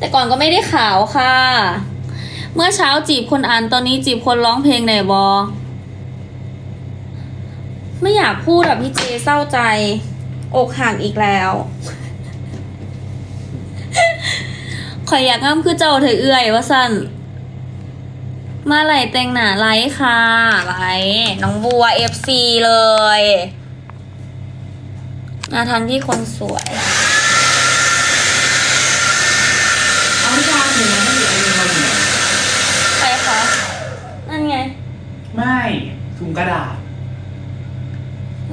แต่ก่อนก็ไม่ได้ขาวค่ะ เมื่อเช้าจีบคนอ่านตอนนี้จีบคนร้องเพลงไหนบอไม่อยากพูดอะพี่เจเศร้าใจ อกหักอีกแล้วข่อยอยากง่ำคือเจ้าเธอเอื่อยว่าสั้นมาไหลแต่งหนาไลท์ค่ะไลท์น้องบัวเอฟซีเลยมาทันพี่คนสวย เอาไม่ได้เลยนะไม่ได้เอาเงินมาเหนียว ใครคะ นั่นไง ไม่ถุงกระดาษ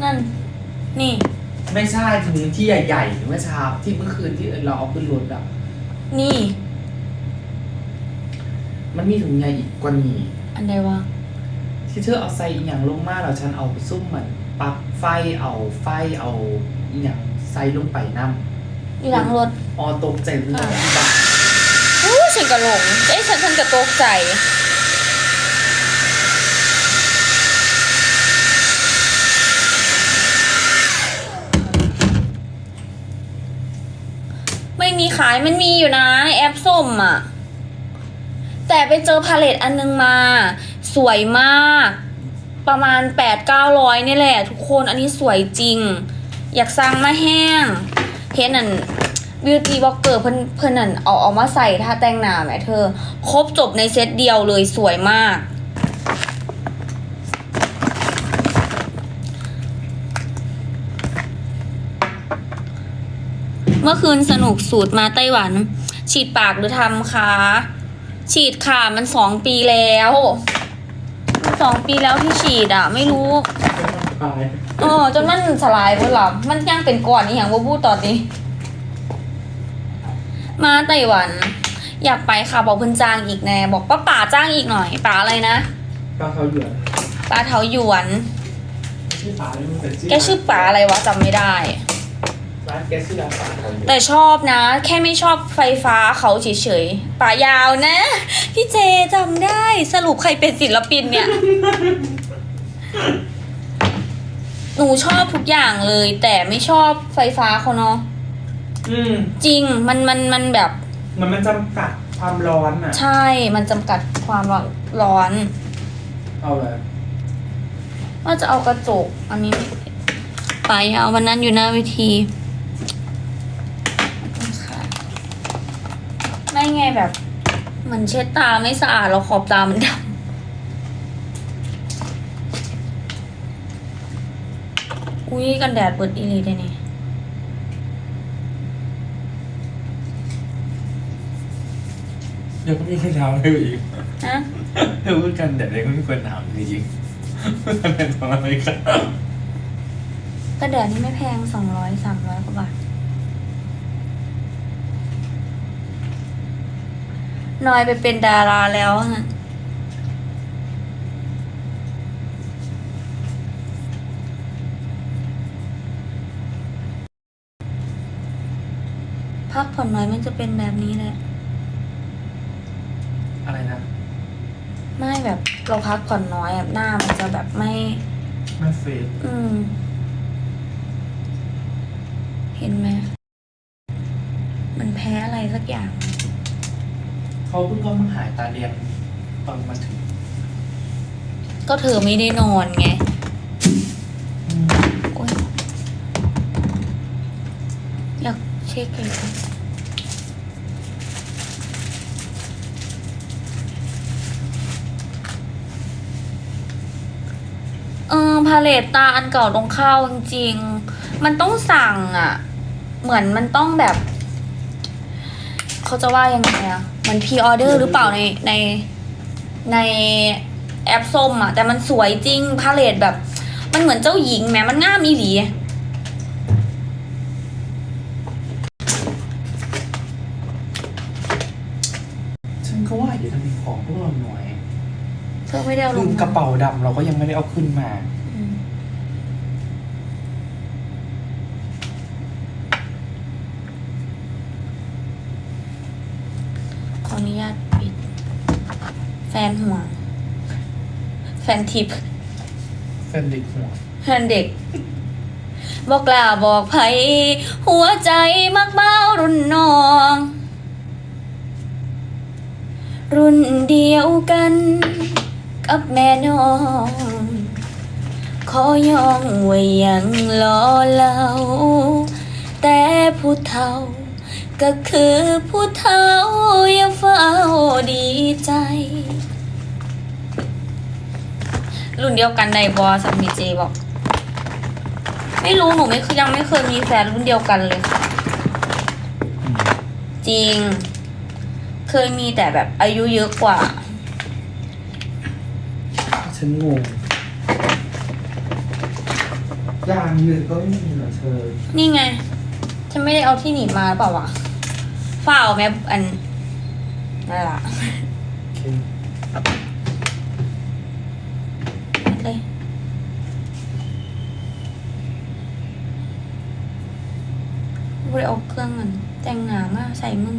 นั่น นี่ ไม่ใช่ถุงที่ใหญ่ๆเมื่อเช้าที่เมื่อคืนที่เราเอาขึ้นรถอะนี่มันมันมีถุงใหญ่อีกกว่านี้ อันใดวะ ที่เธอเอาใส่อีหยังลงมาแล้วฉันเอาซุ่มมันปลั๊กไฟเอาไฟเอาอีหยังใส่ลงไปน้อยู่หลังรถำออตกใจเลยอ่าที่บ้านอู้ฉันกระหลงเอ้ยฉันฉันกระตกใจ ขายมันมีอยู่นะในแอปส้มอะแต่ไปเจอพาเลตอันนึงมา สวยมาก ประมาณแปดเก้าร้อยนี่แหละ ทุกคนอันนี้สวยจริง อยากสั่งมาแห้งเห็นนันบิวตี้บล็อกเกอร์เพิ่นเพิ่นนั่นเอาเอามาใส่ท่าแต่งหน้าแหมเธอ ครบจบในเซตเดียวเลยสวยมาก มื่อคืนสนุกสูตรมาไต้หวัน ฉีดปากหรือทำคะฉีดค่ะมันสองปีแล้วมันสองปีแล้วที่ฉีดอะ ไม่รู้ไปเออจนมันสลายไปหรอมันยังเป็นก่อนนี่อย่างว่าพูดตอนนี้ มาไต้หวัน อยากไปค่ะบอกเพิ่นจ้างอีกแน่บอกป้าป่าจ้างอีกหน่อยป่าอะไรนะป้าเขาหยวนป่าเถาหยวนชื่อป้าเลยมันเป็นชื่อแกชื่อป่าอะไรวะจำไม่ได้ ร้านแกชื่อร้านป้าเขาหยวนแต่ชอบนะ แค่ไม่ชอบไฟฟ้าเขาเฉยๆป่ายาวนะ พี่เจจำได้สรุปใครเป็นศิลปินเนี่ย หนูชอบทุกอย่างเลย แต่ไม่ชอบไฟฟ้าเขาเนาะอืม จริงมันมันมันแบบ มันมันจำกัดความร้อนอะ ใช่มันจำกัดความร้อนเอาเลยว่าจะเอากระจกอันนี้ป่ายาววันนั้นอยู่หน้าเวทีค่ะ ไม่ไงแบบเหมันเช็ดตาไม่สะอาดเราขอบตามันดำอุ้ยกันแดดเปิดอีหลีได้นี่เดี๋ยวก็มีคนถามให้อีกฮะเดี๋ยวพูดกันเดี๋ยวก็มีคนถามจริงๆเป็นของอะไรกันกันแดดนี่ไม่แพงสองร้อยสามร้อยกว่าบาท น้อยไปเป็นดาราแล้วฮะพักผ่อนน้อยมันจะเป็นแบบนี้แหละ อะไรนะ ไม่แบบเราพักผ่อนน้อยอะหน้ามันจะแบบไม่ ไม่เฟซอืม เห็นไหมมันแพ้อะไรสักอย่าง เขาเพิ่งก็มาหายตาเรียนตอนมาถึงก็เธอไม่ได้นอนไงโอ๊ยอยากเช็คเลยค่ะเออพาเลตตาอันเก่าตรงเข้าจริงๆ มันต้องสั่งอะ เหมือนมันต้องแบบ เขาจะว่ายังไงอะเหมือนพ r ออเดอร์หรือเปล่าในในในแอปส้มอะแต่มันสวยจริงพาเลตแบบ มันเหมือนเจ้าหญิงแหมมันง่ามอีหลีฉันก็ว่าอยู่ทำไมของพวกเราหน่อยเธอไม่ได้เอาลลืงมกระเป๋าดำเราก็ยังไม่ได้เอาขึ้นมา อืมขออนุญาตปิด แฟ นห่วงแฟนทิปแฟนเด็กหัวแฟนเด็ก บอกกล่าวบอกไผหัวใจมักเบ้ารุ่นน้อง รุ่นเดียวกัน กับแม่น้อง ขอยองไว้ยังล้อเล่าแต่ผู้เฒ่าก็คือผู้เฒ่าอย่าเฝ้าดีใจ รุ่นเดียวกันในบอสัมมีเจบอก ไม่รู้หนูไม่ยังไม่เคยมีแฟนรุ่นเดียวกันเลยค่ะจริง เคยมีแต่แบบอายุเยอะกว่า ฉันงงอย่างหนึ่งก็ไม่มีเหรอเธอนี่ไง ฉันไม่ได้เอาที่หนีบมาหรือเปล่าวะฝ้าเอาแม่อันนั่นละโอเคเลย บริเอเครื่องมันแต่งหนามาใส่มึง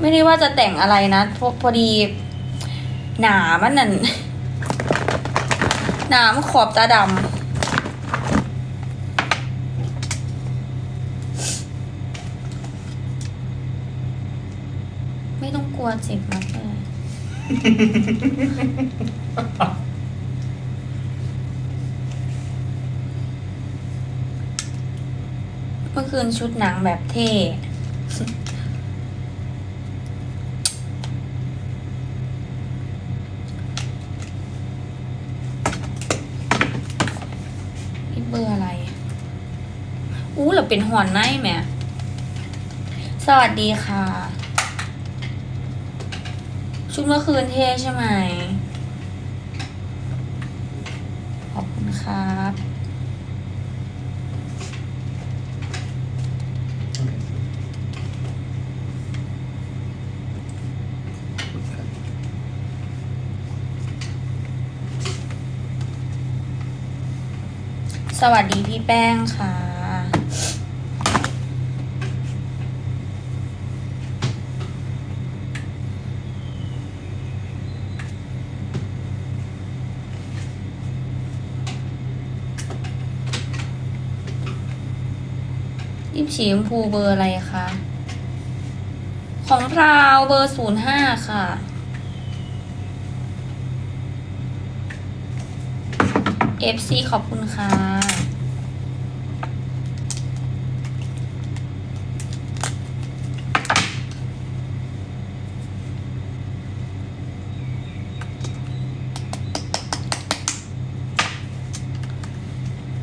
ไม่ได้ว่าจะแต่งอะไรนะพอพอดีหนามันนั่นหนามขอบตาดำไม่ต้องกลัวเจ็บมากเลย เมื่อคืนชุดหนังแบบเท่นี่เบอร์อะไร อู้เราเป็นหอนในแหมสวัสดีค่ะ ชุดเมื่อคืนเท่ใช่ไหม ขอบคุณครับ วัสดีพี่แป้งค่ะ ยิบสีชมพูเบอร์อะไรคะ ของพราวเบอร์ศูนย์ห้าค่ะ FC ขอบคุณค่ะ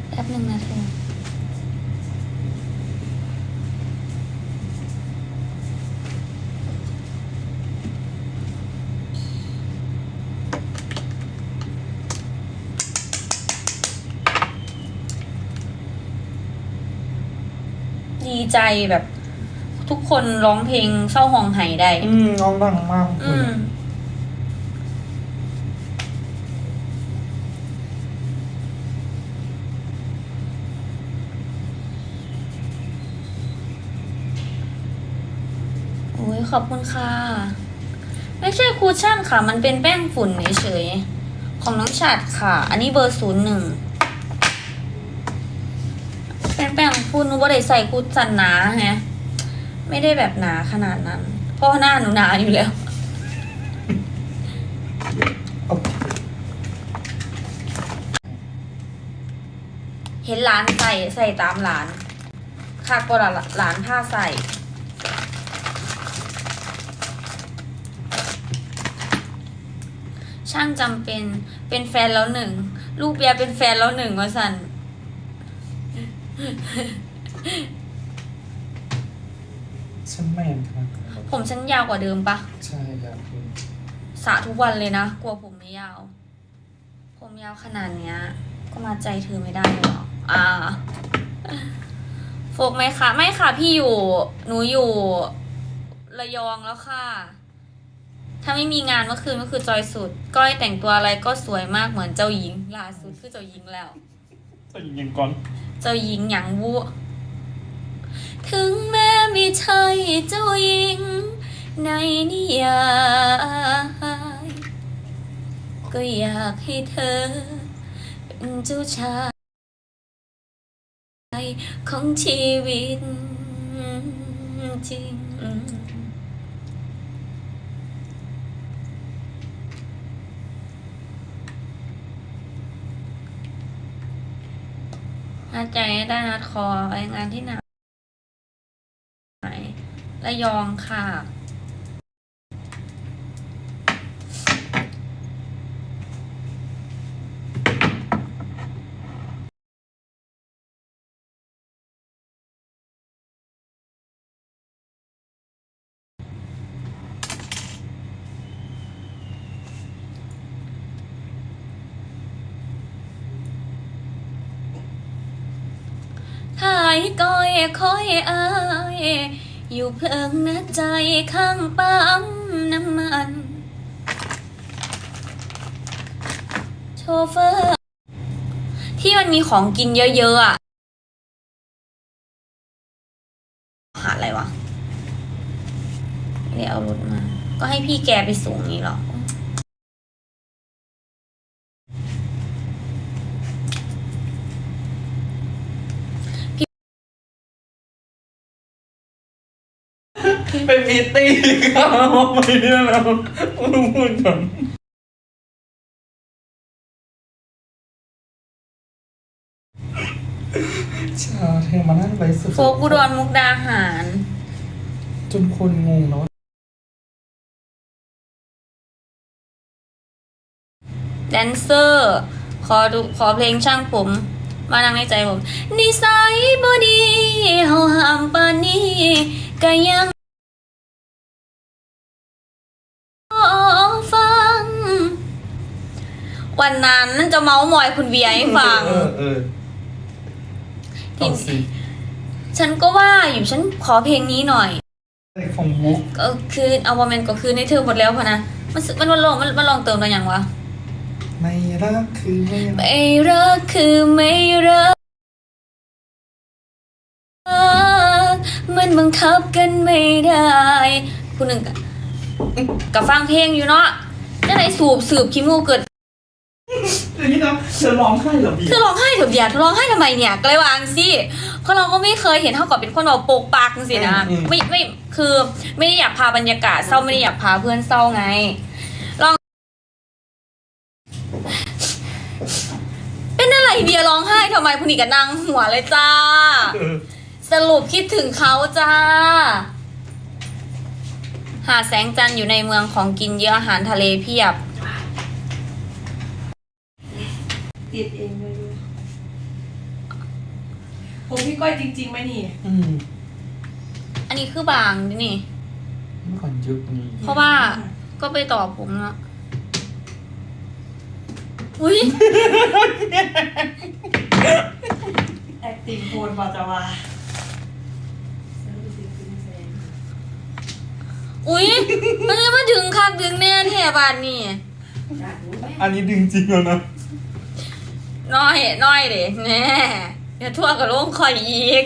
แป๊บหนึ่งนะเธอ ดี ใจแบบทุกคนร้องเพลงเศร้าห้องไห้ได้ อืมน้องดังมากอืม โอ้ยขอบคุณค่ะ ไม่ใช่คูชั่นค่ะ มันเป็นแป้งฝุ่นเฉยๆของน้องฉัดค่ะ อันนี้เบอร์ศูนย์หนึ่ง ป็นแป้งฝุ่นหนูบ่ได้ใส่คูชั่นหนาไงไม่ได้แบบหนาขนาดนั้น เพราะหน้าหนูหนาอยู่แล้ว เห็นร้านใส่ใส่ตามร้านค่าก็ละร้านผ้าใส่ช่างจำเป็นเป็นแฟนแล้วหนึ่ง ลูกเบียเป็นแฟนแล้วหนึ่งวะสัน ฉันแมนครับผมฉันยาวกว่าเดิมปะใช่อยากคุณสระทุกวันเลยนะ กลัวผมไม่ยาว ผมยาวขนาดเนี้ย ก็มาใจเธอไม่ได้หรอกอ่าโฟกไหมคะ ไม่ค่ะ พี่อยู่ หนูอยู่ระยองแล้วค่ะ ถ้าไม่มีงานเมื่อคืนก็คือจอยสุด ก้อยแต่งตัวอะไรก็สวยมากเหมือนเจ้าหญิงล่าสุดคือเจ้าหญิงแล้วจะยิงก่อน เจ้าหญิงหยางวัวถึงแม้ไม่ใช่เจ้าหญิง ในนิยายก็อยากให้เธอ เป็นเจ้าชายของชีวิตจริง อาใจได้นัดคอไปงานที่ไหนระยองค่ะ ขายก้อยคอยอาย อยู่เพลิงนะใจข้างปั๊มน้ำมัน โชเฟอร์ ที่มันมีของกินเยอะๆอะ หาอะไรวะไม่ได้เอารถมา ก็ให้พี่แกไปส่งนี้หรอ เป็นมีตติ้งครับไปเนี่ยนะพูดก่อนชาเธอมานั่งไลฟ์สดโฟกอุดรมุกดาหาร จนคนงงแล้วแดนเซอร์ ขอดูขอเพลงช่างผม มานั่งในใจผมนิสัยบอดีเฮาห้ามปานนี้ก็ยัง วันนั้นจะเมาส์มอยคุณเบียร์ให้ฟัง เออเออต่อสิฉันก็ว่าอยู่ฉันขอเพลงนี้หน่อยไอ้ของบุ๊กก็คือเอาวอมเมนก็คือในเธอหมดแล้วพอนะ มันมันมันลองมันมันลองเติมอะไรอย่างวะไม่รักคือไม่รักไม่รักคือไม่รัก มันบังคับกันไม่ได้ผู้หนึ่งกับกับฟังเพลงอยู่เนาะจะไหนสูบสืบขี้มูกเกิดอย่าง นี้นะเธอร้องไห้เหรอบีเธอร้องไห้เถอะเบียร์เธอร้องไห้ทำไมเนี่ยก็เลยวาจังสิเพราะเราก็ไม่เคยเห็นเท่ากับเป็นคนเราโปกปากจังสินะไม่ไม่คือไม่ได้อยากพาบรรยากาศเศร้าไม่ได้อยากพาเพื่อนเศร้าไงลอง เป็นอะไรเบียร์ร้องไห้ทำไมคุณอีกกับนางหัวเลยจ้า เออสรุปคิดถึงเขาจ้า หาดแสงจันทร์อยู่ในเมืองของกินเยอะอาหารทะเลเพียบ ติดเองเลยด้วยผมพี่ก้อยจริงๆไหมนี่ อืมอันนี้คือบางดินี่ เมื่อก่อนยุคนี้เพราะว่าก็ไปต่อผมเนาะอุ้ยแอคติ้งโคนบอจะว่าอุ้ยมันจะมาถึงคักถึงแน่แถบานนี่ อันนี้ดึงจริงแล้วนะ น้อยน้อยเด็แน่อย่าทั่วกับโลงคอยอีก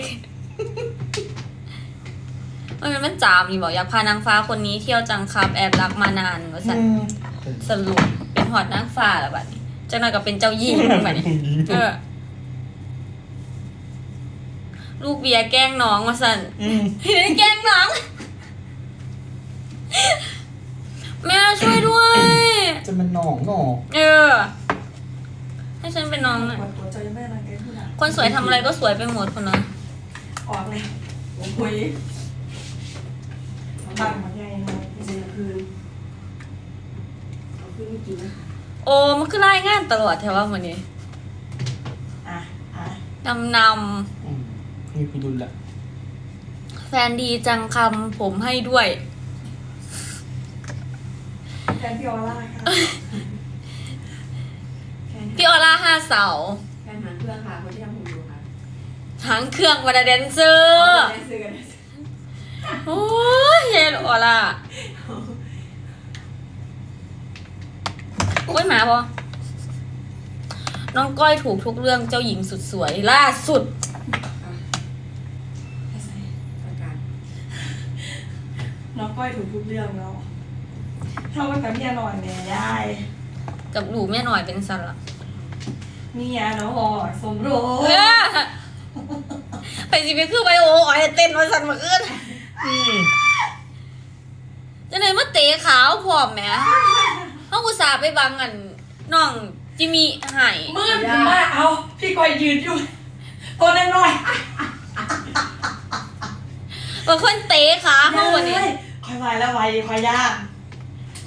มันเป็นมันจามนี่บอกอยากพานางฟ้าคนนี้เที่ยวจังครับแอบรักมานานว่าสันสรุปเป็นหอดนางฟ้าแล้วบัดนี้เจ้าหน่อยก็เป็นเจ้าหญิงบัดนี้เออลูกเบียร์แกล้งน้องมาสั่นอืมเฮ้ยแกล้งน้อง แม่ช่วยด้วย จะมันหนองหนอเออ ให้ฉันเป็นน้องหน่อยปวดหัวใจแม่รังแกผู้หลังคนสวยทำอะไรก็สวยไปหมดคนนะออกเลยโอ้ยบังมันใหญ่หน่อยเดือนคืนเอาขึ้นไม่กินนะโอ้มันคือรายงานตลอดแถวว่าวันนี้อะอะนำนอืมมีพิรุณละำแฟนดีจังคำผมให้ด้วย แฟนพี่ออร่าค่ะแค่ พี่ออร่าห้าเสาแค่หางเครื่องค่ะคนที่ทำผมดูค่ะหางเครื่องวันแดนเซอร์ได้ซื้อกันได้ซื้อโอ้ยเยลออร่าโอ้ยหมาปะน้องก้อยถูกทุกเรื่องเจ้าหญิงสุดสวยล่าสุดให้ใส่ประกันน้องก้อยถูกทุกเรื่องแล้วเท่ากับเมียนอนแม่ยาย กับหลูแม่หน่อยเป็นสั นละเมียน้องหอสมรู้เอ้อไปไปสิไปคือไบโออ๋อยเต้นมาสั่นมาขึ้นอืมจะไหนมาเตะขาวพร้อมแหมเขาอุตส่าห์ไปบังกันน้องจิมีหายมืดมากเอา พี่ก้อยยืนอยู่ตัวน้อยบางคนเตะขาๆเขาวันนี้คอยไวแล้วไวคอยยาก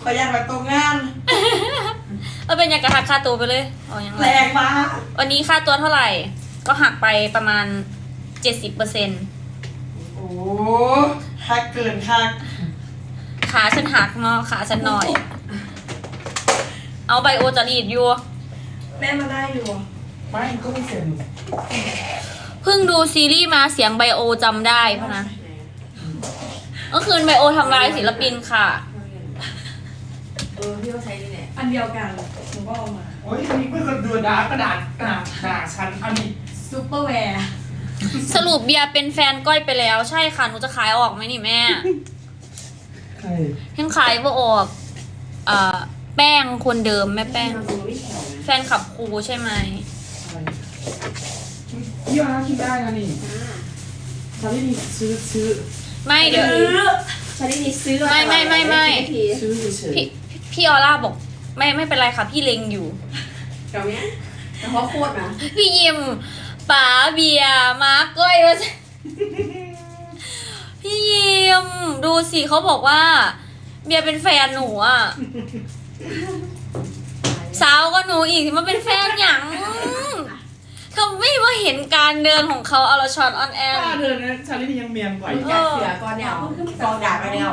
คอยยากแบบตรงงาน เอาเป็นอยางกระหักค่าตัวไปเลยเอายังไงแรงมากวันนี้ค่าตัวเท่าไหร่ ก็หักไปประมาณเจ็ดสิบเปอร์เซ็นโอ้ฮักเกินฮักขาฉันหักเนาะขาฉันหน่อย เอาไบโอจะรีดอยู่ แม่มาได้อยู่ไม่ก็ไม่เซ็นเพิ่งดูซีรีส์มาเสียงไบโอจำได้พะนะเมื่อคืนไบโอทำลายศิลปินค่ะ เออพี่ก็ใช้นี่แหละอันเดียวกัน หนูก็เอามาโอ้ยอันนี้ไม่กระดูดากระดาษกระดาษด่าฉันอันนี้ซูเปอร์แวร์สรุปเบียร์เป็นแฟนก้อยไปแล้ว ใช่ค่ะ หนูจะขายออกไหมนี่แม่ใครยังขายบ่ออกเอ่อแป้งคนเดิมแม่แป้งมันดูไม่แข็งนะแฟนขับครูใช่ไหมอะไรยี่ห้อคิดได้นะนี่อ่าซาลินีซื้อซื้อไม่เดี๋ยวใช้ได้ดีซื้อไม่ไม่ไม่ไม่ทีซื้อเฉยพี่พี่ออร่าบอก ไม่ไม่เป็นไรค่ะพี่เล็งอยู่ เดี๋ยวเนี้ยแต่เพราะโคตรนะพี่ยิมป๋าเบียร์มาร์กก้อยว่าจะพี่ยิมดูสิเขาบอกว่า เบียร์เป็นแฟนหนูอะสาวก็หนูอีกมาเป็นแฟนอย่างเขาไม่ว่าเห็นการเดินของเขาอลชอนออนแอๆมป้าเดินนะซาลินียังเมียนกว่าอีก อยากเสือก่อนเนี่ยกองด่าไปเนี่ย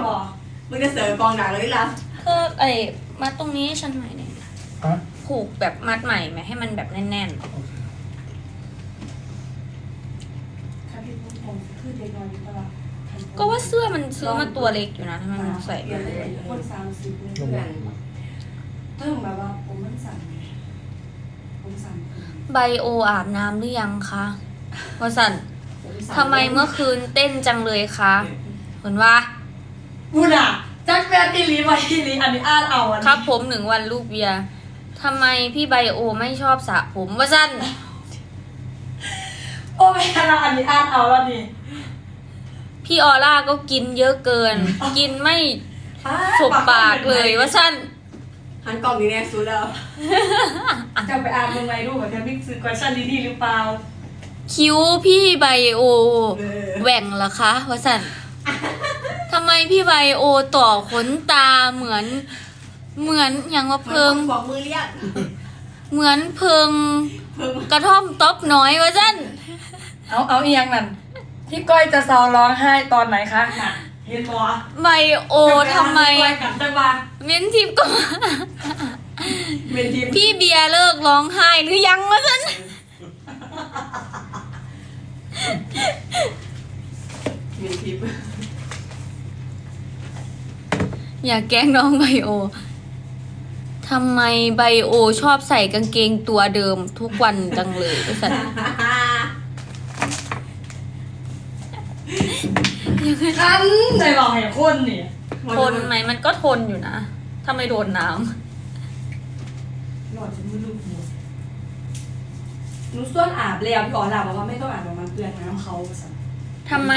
มึงจะเสือกองด่าเลยล่ะ ก็ไอ้ มัดตรงนี้ให้ฉันหน่อยเนี่ยฮะผูกแบบมัดใหม่ไหมให้มันแบบแน่นค่ะพี่พุ่งตรงคือเด็กน้อยอยู่ตลาดๆก็ว่าเสื้อมันซื้อมาตัวเล็กอยู่นะทำไมมันใส่เปลี่ยนเลยคนสามสิบเลยเพื่อนเพิ่งแบบว่าผมมันสั่นไงผมสั่นไบโออาบน้ำหรือยังคะว่าสันทำไมเมื่อคืนเต้นจังเลยคะเห็นว่า พูดอะ จักแฟนอีหลีไปอีหลีอันนี้อ่านเอาอันนี้ครับผมหนึ่งวันลูกเบียร์ทำไมพี่ไบโอไม่ชอบสระผมว่าสั้นโอ้ไม่ละอันนี้อ่านเอาแล้วนี่พี่ออร่าก็กินเยอะเกิน กินไม่สบปากเลยว่าสั้นหันกล่องนี้แน่สุดแล้ว จะไปอ่านมึงไงรูปแบบแค่มิกซ์กวชั่นดีๆหรือเปล่า คิ้วพี่ไบโอแหว่งเหรอคะว่าสั้น พี่ไบโอต่อขนตาเหมือน เหมือนอย่างว่าเพิง บอกมือเรียกเหมือนเพิงเพิ่งกระท่อมต๊อบน้อยว่าสั้นเอาเอาเอียงนั่นพี่ก้อยจะเซาร้องไห้ตอนไหนคะน่ะเห็นบอไบโอทำไมก้อยกับจังหวะเม้นทิปก็มาเป็นทีมพี่เบียร์เลิกร้องไห้หรือยังว่าสั้นเป็นทีม อย่าแกล้งน้องไบโอทำไมไบโอชอบใส่กางเกงตัวเดิมทุกวันจังเลยว่าสั้นคันใจบอกให้คนนี่ทนไหมมันก็ทนอยู่นะ ถ้าไม่โดนน้หลอดจะมือลูกหัวหนูส่วนอาบแล้วพี่อ๋อหลับบอกว่าไม่ต้องอาบบอกมันเปลืองน้ำเขาสั่นำทำไม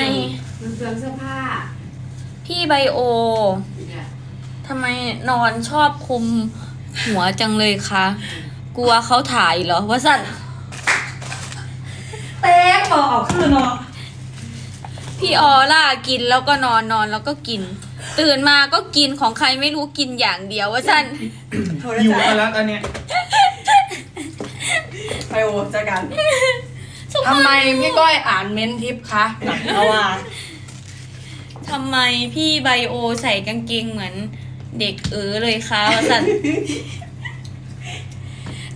มันเปลืองเสื้อผ้า พี่ไบโอเนี่ย ทำไมนอนชอบคุมหัวจังเลยคะ กลัวเขาถ่ายเหรอว่าสั้นเต้งบอกออกคือเนาะพี่ออล่ากินแล้วก็นอนนอนแล้วก็กิน ตื่นมาก็กินของใครไม่รู้กินอย่างเดียวว่าสั้นโทรอยู่ศัพมาท์แล้วตอนเนี้ยไปโอเจอกันทำไมพี่ก้อยอ่านเม้นทิปคะเพราะว่าทำไมพี่ไบโอใส่กางเกงเหมือน เด็กเออเลยคะว่าสั้น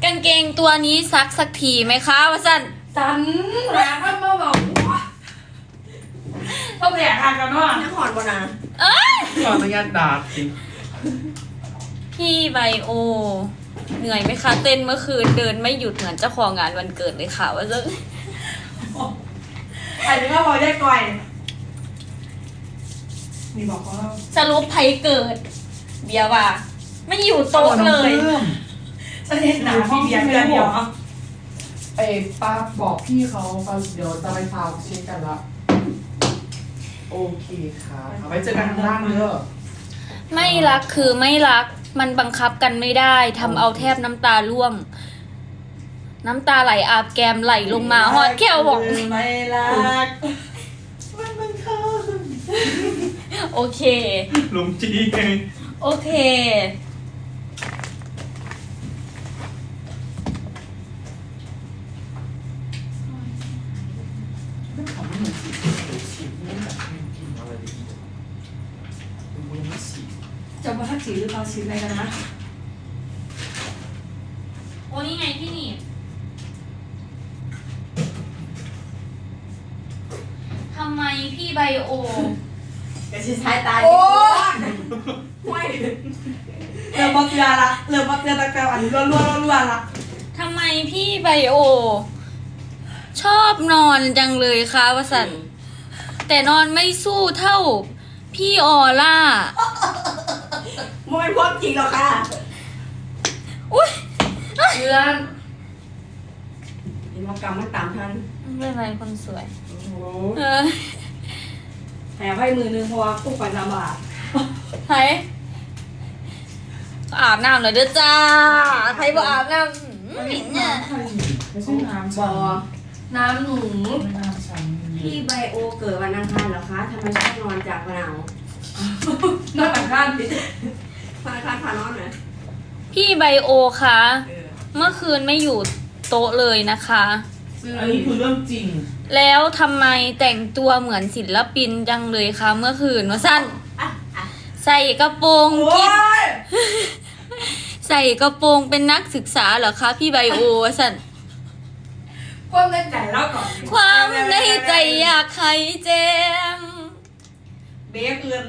กางเกงตัวนี้ซักสักทีไหมคะว่าสั้นสันหาท่านมาบอกว่าต้องแหกทางกันว่านักหอนบนนะเอ้ยขออนุญาตด่าจริงพี่ไบโอ เหนื่อยไหมคะ เต้นเมื่อคืนเดินไม่หยุดเหมือนเจ้าของงานวันเกิดเลยค่ะว่าจะอันนี้ก็พอได้ก่อยมีบอกว่าสรุปไผเกิด เบียร์ว่า ไม่อยู่โต๊ะเลยพิ่มฉันเห็นหนาพี่เบียร์เดือนเดียวไอ้ป้าบอกพี่เขาเขาเดี๋ยวจะไปฟาวเช็คกันละโอเคครับเอาไว้เจอกันข้างล่างเด้อไม่รักคือไม่รัก มันบังคับกันไม่ได้ทำเอาแทบน้ำตาร่วง น้ำตาไหลอาบแก้มไหลลงมาหอดแก้วบอก ไม่รักมันมันเข้า โอเค ลงจีไง โอเคไม่ทำให้หนูฉีดเดี๋ยวฉีดไม่แบบมีกลิ่นอะไรดีๆดูยังไม่ฉีดจะมาทักสีหรือเปล่าสีอะไรกันนะ โอ้นี่ไงพี่หนี่ทำไมพี่ไบโอ กระชิท้ายตา โอ้ไม่เริ่มมาเตือนละเริ่มมาเตือนตะแก รงอันนี้รัวรัวรัวละทำไมพี่ไบโอ ชอบนอนจังเลยคะวสันต์แต่นอนไม่สู้เท่า พี่ออล่า มันเป็นความจริงหรอกค่ะอุ้ยเตือนเห็นว่ากรรมมันตามทันไม่เป็นไรคนสวยโอ้โหเออแถมให้มือนึงเพราะว่ากู้ไปลำบากใคร อาบน้ำเลยเด้อจ้า ใครบอกอาบน้ำหืมเหม็นเนี่ย ไม่ใช่น้ำบฉัอนน้ำหนูไม่น้ำฉันพี่ไบโอเกิดวันอังคารเหรอคะทำไมชอบนอนจากมะนาวนอนหลังข้างดิวันอังคารพานอนไหมพี่ไบโอคะเมื่อคืนไม่อยู่โต๊ะเลยนะคะอันนี้คือเรื่องจริงแล้วทำไมแต่งตัวเหมือนศิลปินจังเลยคะ เมื่อคืนวะสั้น ใส่กระโปรงโอ้กิ๊บยใส่กระโปรงเป็นนักศึกษาเหรอคะ พี่ไบโอวะสั้นความในใจแล้วก่อนความในใจอยากให้แจมเบ๊เอือน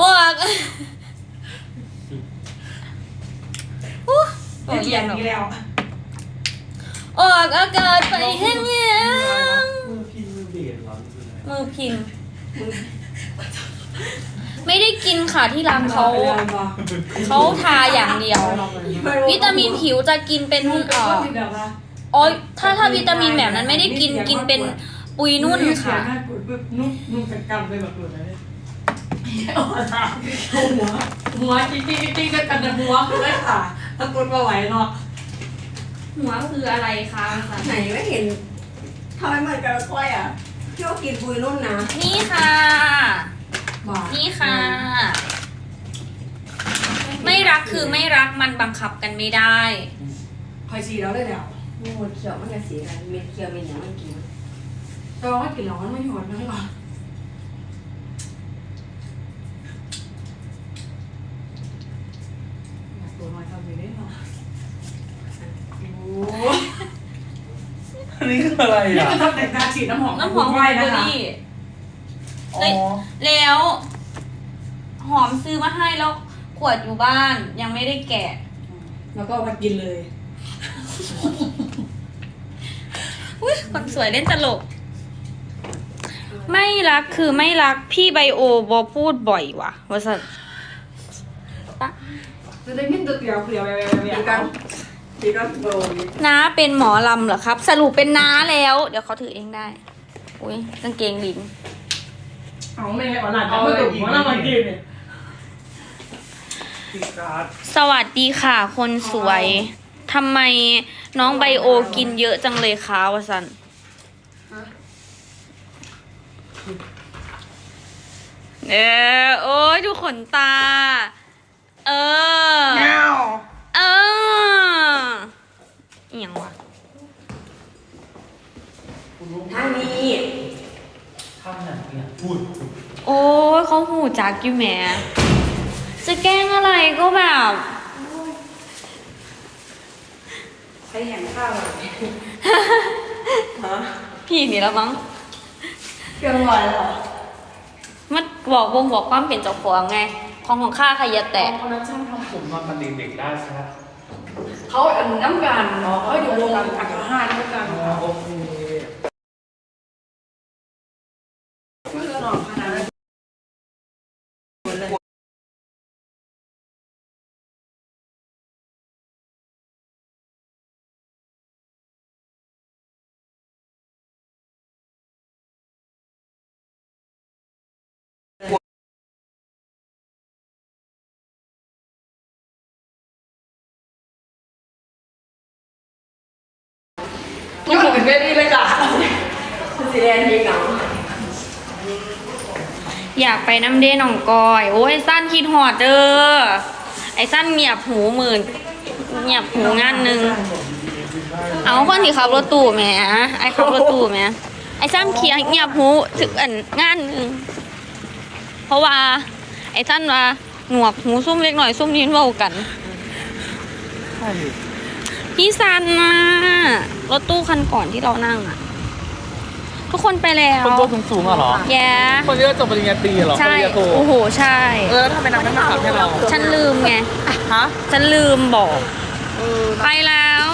ว่าอู้บไม่อกเกีอยนย่างหรอกนี้แล้วออกอากาศไปแห้งมือพินมือเบสเหรอหรืออะไรๆมือพิน ไม่ได้กินค่ะที่ร้านเขาเขาทาอย่างเดียว วิตามินผิวจะกินเป็นนุ่นเอ่อแบบว่าอ๋อถ้าถ้าวิตามินแบบนั้นไม่ได้กินกินเป็นปุยนุ่นค่ะนุ่มนุ่มกันกันไปแบบนั้นเลยหัวหัวจริงจริงจริงกันกันหัวคือไม่ขาตะกุดมาไหวเนาะหัวคืออะไรคะไหนไม่เห็นทำไมเหมือนกันก้อยอะพี่ว่ากินปุยนุ่นนะ นี่ค่ะ บ้านี่ค่ะ ไม่รักคือไม่รักมันบังคับกันไม่ได้ คอยซีแล้วเลยแล้วโอ้เขียวมันจะสีอะไรเม็ดเขียวเม็ดอย่างมันกินแต่ว่ากินแล้วมันไม่หอนนั่งก่อนตัวน้อยทำไปได้หรอโอ้อันนี้คืออะไรนี่อะคือทำแต่งตาฉีดน้ำหอมน้ำหอมไวไวนะนะคะคะอ๋อแล้ว หอมซื้อมาให้แล้วขวดอยู่บ้านยังไม่ได้แกะ แล้วก็มากินเลย อุ้ยคนสวยเล่นตลก ไม่รักคือไม่รักพี่ไบโอบอพูดบ่อยว่ะว่าสันจะได้ยินตัวเดียวเดียวเดียวดีเดียวกันดีกันโบยน้าเป็นหมอลำเหรอครับ สรุปเป็นน้าแล้ว เดี๋ยวเขาถือเองได้ อุ้ยกางเกงลิง เอาไม่ให้ออนไลน์เอาไม่ถูกเพราะเรามากินเนี่ยตีการ์ดสวัสดีค่ะ คนสวยทำไมน้องไบโอกินเยอะจังเลยคะวะสันเออโอ้ยดูขนตา เออ เอออหย่างวะทางนี้ข้ามหนังเนี่ยพูด โอ้ยเขาหูจักอยู่แหมจะแกล้งอะไรก็แบบใช้แหงข้าวอะพี่นี่แล้วมั้งเกินร้อยแล้วมันบอกวงบอกความเป็นเจ้าของไง ของของข้าใครอย่าแตะคนนั้นช่างทำผมนอนตอนเด็กๆได้ใช่ไหมเขาอันน้ำกันเขาอยู่วงการอักขห้าน้ำกันอ๋อโอ เคขึ้นเวทีเลยค่ะสีแดงทีเหงาอยากไปน้ำเด้หนองกอย โอ้ยไอ้สั้นคิดหอดเด้อไอ้สั้นเงียบหูหมื่นเงียบหูงานหนึ่งเอาคนที่ขับรถตู้แหมไอ้ขับรถตู้แหมไอ้สั้นเคียเงียบหูถึงอันงานหนึ่งเพราะว่า ไอ้สั้นว่าหนวกหูซุ่มเล็กหน่อยซุ่มยืนเว้ากัน พี่ซันน่ะรถตู้คันก่อนที่เรานั่งอะทุกคนไปแล้ว คนตัวสูงๆอะเหรอ แย่คนที่จบปริญญาตรีเหรอปใช่ ริญญาโทโอ้โห ใช่ เออแล้วทำไมนางไม่มาขับให้เรา ฉันลืมไง ฮะ ฉันลืมบอก ไปแล้ว